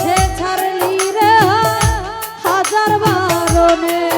সে ছাড়লি রে হাজার বারণে।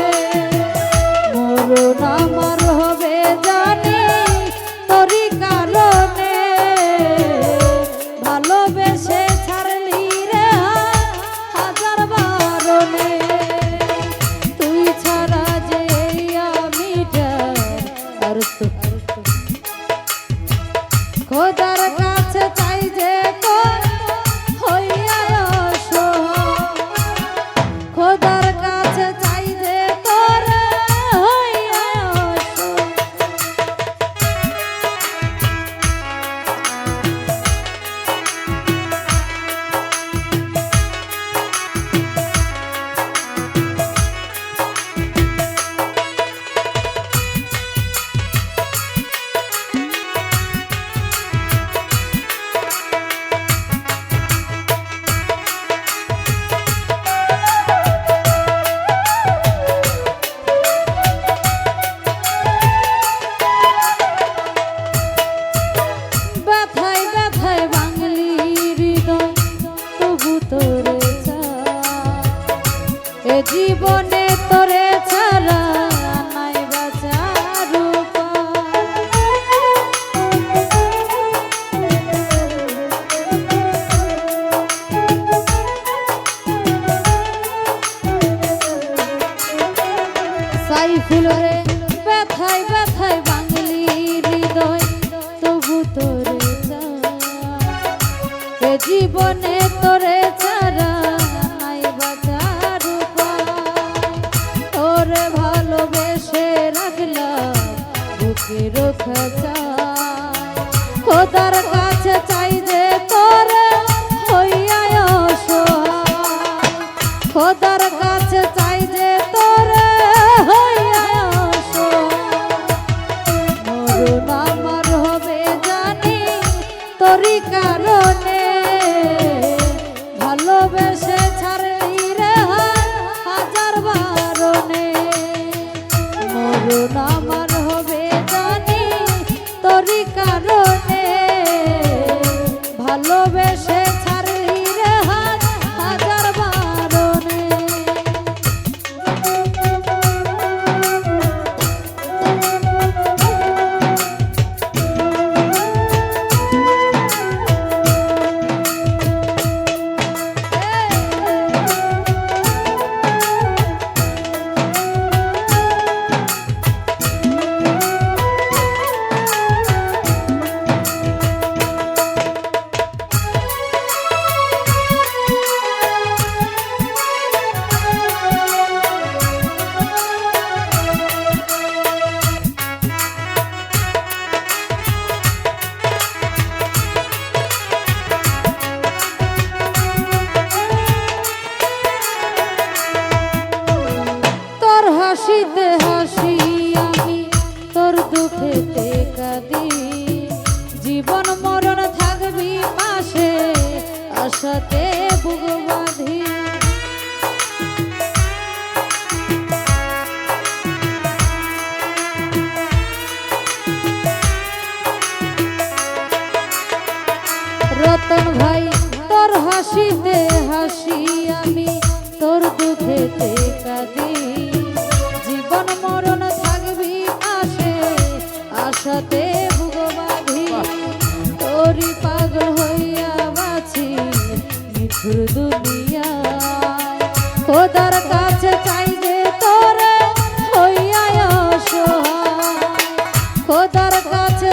জীবনে তোরে ছাড়া নাই বাঁচার সাইফুল রে ব্যথায় ব্যথায় বাঙালি হৃদয় তবু জীবনে তোরই কারণে ভালোবেসে ছাড়লি রে হাজার বারণে। মরণ আমার হাসিতে হাসি আমি তোর দুঃখেতে কাঁদি জীবন মরণ থাকবি পাশে, আশাতে ভুগবাধি তোরই পাগল হইয়া বাছি নিঠুর দুনিয়ায়। খোদার কাছে চাই যে তোরে হইয়া অসহায়। খোদার কাছে